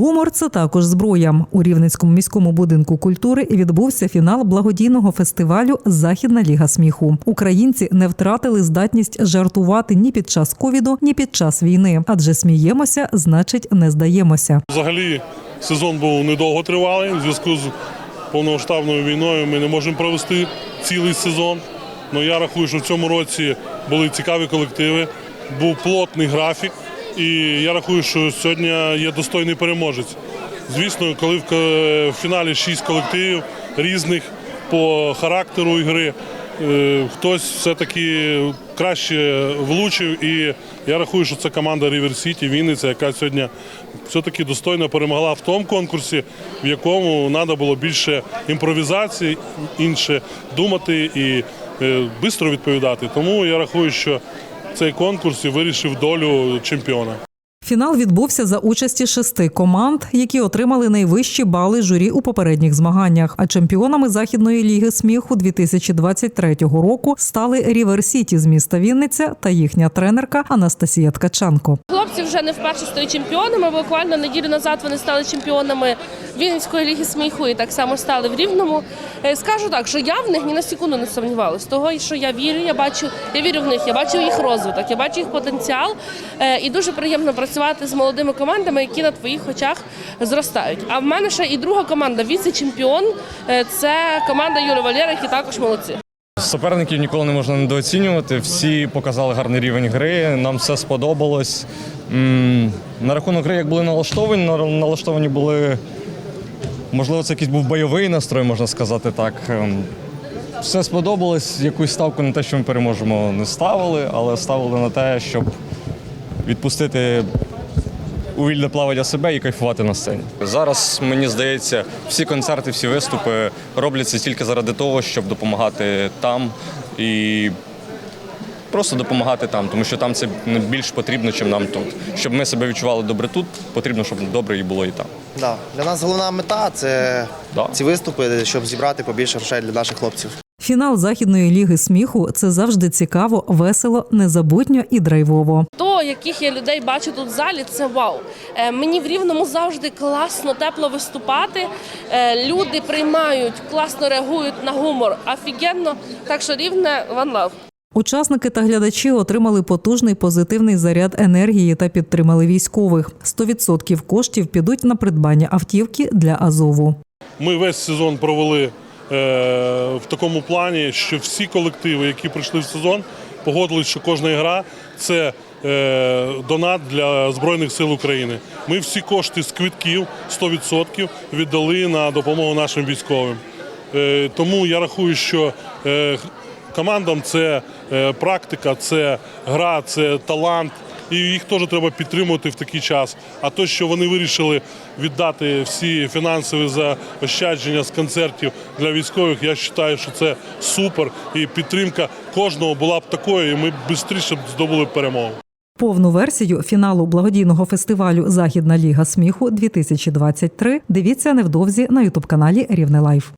Гумор це також зброя. У Рівненському міському будинку культури відбувся фінал благодійного фестивалю Західна ліга сміху. Українці не втратили здатність жартувати ні під час ковіду, ні під час війни, адже сміємося, значить, не здаємося. Взагалі сезон був недовго тривалий. У зв'язку з повномасштабною війною ми не можемо провести цілий сезон. Ну я рахую, що в цьому році були цікаві колективи, був плотний графік, і я рахую, що сьогодні є достойний переможець. Звісно, коли в фіналі шість колективів різних по характеру ігри, е, хтось все-таки краще влучив. І я рахую, що це команда River City Вінниця, яка сьогодні все-таки достойно перемогла в тому конкурсі, в якому треба було більше імпровізації, інше думати і швидко відповідати. Тому я рахую, що цей конкурс і вирішив долю чемпіона. Фінал відбувся за участі шести команд, які отримали найвищі бали журі у попередніх змаганнях. А чемпіонами західної ліги сміху 2023 року стали Рівер Сіті з міста Вінниця та їхня тренерка Анастасія Ткаченко. Хлопці вже не вперше стають чемпіонами. Буквально неділю назад вони стали чемпіонами Вінницької ліги сміху і так само стали в Рівному. Е, Скажу так, що я в них ні на секунду не сумнівалась. Того, що я вірю, я бачу, я вірю в них, я бачу їх розвиток, я бачу їх потенціал. Е, І дуже приємно працювати з молодими командами, які на твоїх очах зростають. А в мене ще і друга команда віце-чемпіон. Е, Це команда Юрія Валєра, які також молодці. Суперників ніколи не можна недооцінювати. Всі показали гарний рівень гри. Нам все сподобалось. На рахунок гри, як були налаштовані, налаштовані були. Можливо, це якийсь був бойовий настрой, можна сказати так. Ем, Все сподобалось. Якусь ставку на те, що ми переможемо, не ставили, але ставили на те, щоб відпустити у вільне плавання себе і кайфувати на сцені. Зараз мені здається, всі концерти, всі виступи робляться тільки заради того, щоб допомагати там і просто допомагати там, тому що там це більш потрібно, ніж нам тут. Щоб ми себе відчували добре тут, потрібно, щоб добре і було і там. Да. Для нас головна мета це Да. ці виступи, щоб зібрати побільше грошей для наших хлопців. Фінал західної ліги сміху це завжди цікаво, весело, незабутньо і драйвово. Яких я людей бачу тут в залі, це вау. Е, Мені в рівному завжди класно, тепло виступати. Е, Люди приймають, класно реагують на гумор. Офігенно. Так що рівне one love. Учасники та глядачі отримали потужний позитивний заряд енергії та підтримали військових. 100% коштів підуть на придбання автівки для Азову. Ми весь сезон провели е, в такому плані, що всі колективи, які прийшли в сезон, погодились, що кожна гра це донат для Збройних сил України. Ми всі кошти з квитків 100% віддали на допомогу нашим військовим. Е, тому я рахую, що е, командам це е, практика, це гра, це талант. І їх теж треба підтримувати в такий час. А то, що вони вирішили віддати всі фінансові заощадження з концертів для військових, я вважаю, що це супер. І підтримка кожного була б такою, і ми б швидше здобули перемогу. Повну версію фіналу благодійного фестивалю Західна ліга сміху 2023 дивіться невдовзі на ютуб каналі Рівне Лайф.